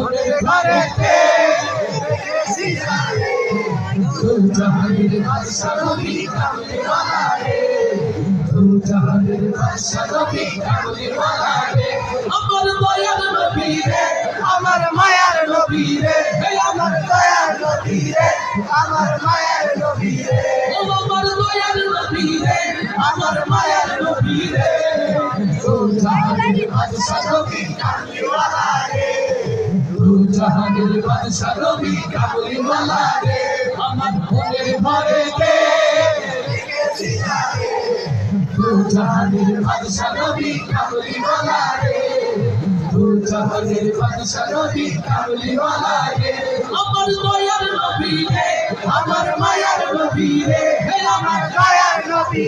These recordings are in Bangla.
ঘরের ঘরেতে নবী আমার দয়ার নবী রে, আমার মায়ার নবী রে আমার দয়ার নবী রে, আমার মায়ার নবী রে। আমার দয়ার নবী রে, আমার মায়ার নবী রে। বাদশা নবী দু জাহানের বাদশা নবী কামলিওয়ালা রে, আমার ঘরেতে দেখেছি যারে দু জাহানের বাদশা নবী কামলিওয়ালা রে দু জাহানের বাদশা নবী রে। আমার রে মায়ার নবী রে আমার রে মায়ার নবী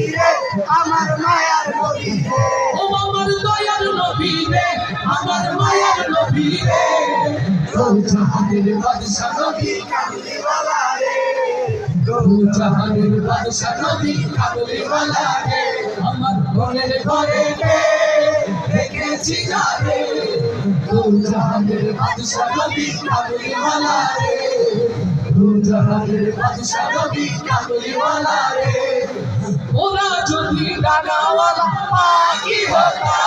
রে। ও আমার দয়ার নবী রে, আমার মায়ার নবী রে। জাহানের আমার ঘরের ওরা যদি পাখি হতা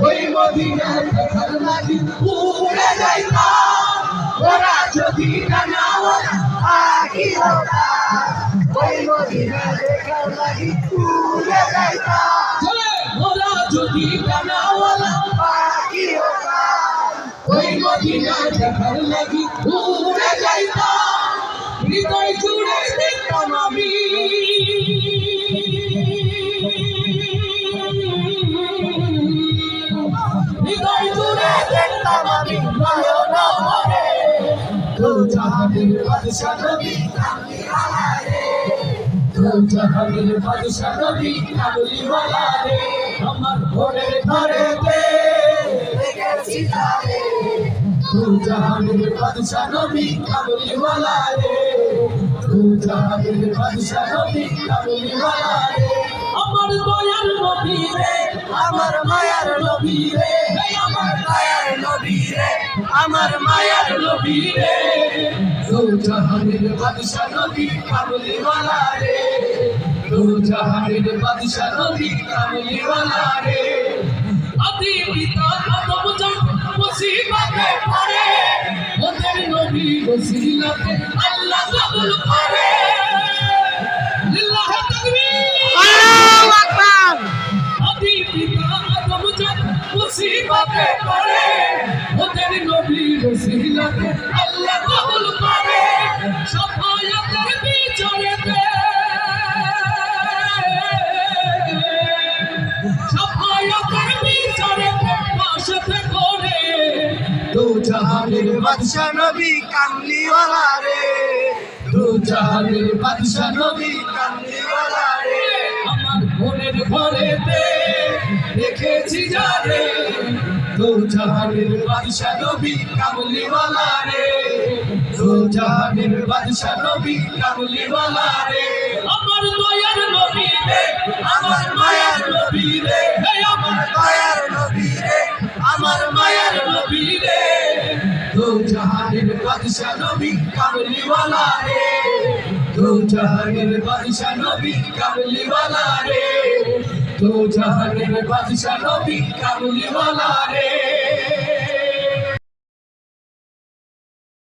ওই মদিনা দেখার লাগি উড়ে যাইতা ওরা যদি ডানাওয়ালা পাখি ওই মদিনা দেখার লাগি উড়ে দু জাহানের বাদশা নবী কামলিওয়ালা রে দু জাহানের বাদশা নবী কামলিওয়ালা রে আমার ঘরের ঘরেতে দেখেছি তারে। নবী রে আমার দয়ার নবী রে আমার মায়ার নবী রে আমার মায়ার নবী রে জাহানের বাদশা নবী কামলিওয়ালা রে। দু জাহানের বাদশা নবী কামলিওয়ালা রে। আদি পিতা আদম জান মুসিবতে পড়ে, ওদের নবী ওসিলাতে আল্লাহ কবুল করে। সফায়াতের বিচরেতে পাশে করে। দু জাহানের বাদশা নবী কামলিওয়ালা রে। দু জাহানের বাদশা নবী কামলিওয়ালা রে। আমার ঘরেতে দেখেছি যারে। দু জাহানের বাদশা নবী কামলিওয়ালা রে। দু জাহানের বাদশা নবী কামলিওয়ালা রে। আমার দয়ার নবী রে আমার মায়ার বাদশা নবী কামলিওয়ালা রে। তো জাহানের বাদশা নবী কামলিওয়ালা রে। তো জাহানের বাদশা নবী কামলিওয়ালা রে।